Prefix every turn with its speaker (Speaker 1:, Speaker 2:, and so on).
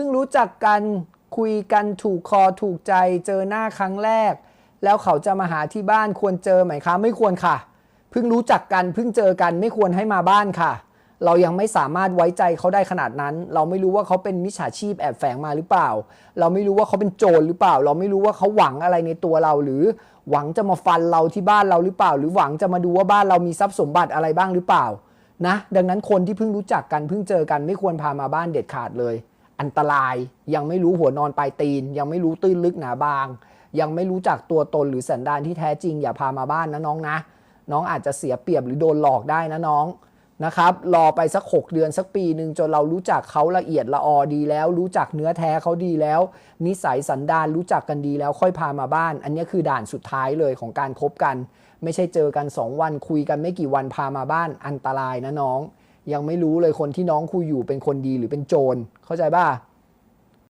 Speaker 1: พิ่งรู้จักกันคุยกันถูกคอถูกใจเจอหน้าครั้งแรก แล้วเขาจะมาหาที่บ้านควรเจอไหมคะ ไม่ควรค่ะ เพิ่งรู้จักกันเพิ่งเจอกันไม่ควรให้มาบ้านค่ะ เรายังไม่สามารถไว้ใจเขาได้ขนาดนั้น เราไม่รู้ว่าเขาเป็นมิจฉาชีพแอบแฝงมาหรือเปล่า เราไม่รู้ว่าเขาเป็นโจรหรือเปล่า เราไม่รู้ว่าเขาหวังอะไรในตัวเรา หรือหวังจะมาฟันเราที่บ้านเราหรือเปล่า หรือหวังจะมาดูว่าบ้านเรามีทรัพย์สมบัติอะไรบ้างหรือเปล่านะดังนั้นคนที่เพิ่งรู้จักกันเพิ่งเจอกันไม่ควรพามาบ้านเด็ดขาดเลย อันตราย ยังไม่รู้หัวนอนปลายตีน ยังไม่รู้ตื้นลึกหนาบาง ยังไม่รู้จักตัวตนหรือสันดานที่แท้จริง อย่าพามาบ้านนะน้องนะ น้องอาจจะเสียเปรียบหรือโดนหลอกได้นะน้องนะครับรอไปสัก 6 เดือนสักปีหนึ่งจนเรารู้จักเขาละเอียดละออดีแล้ว รู้จักเนื้อแท้เขาดีแล้ว นิสัยสันดานรู้จักกันดีแล้วค่อยพามาบ้าน อันนี้คือด่านสุดท้ายเลยของการคบกัน ไม่ใช่เจอกัน 2 วันคุยกันไม่กี่วันพามาบ้านอันตรายนะน้อง ยังไม่รู้เลยคนที่น้องคุยอยู่เป็นคนดีหรือเป็นโจรเข้าใจป่ะ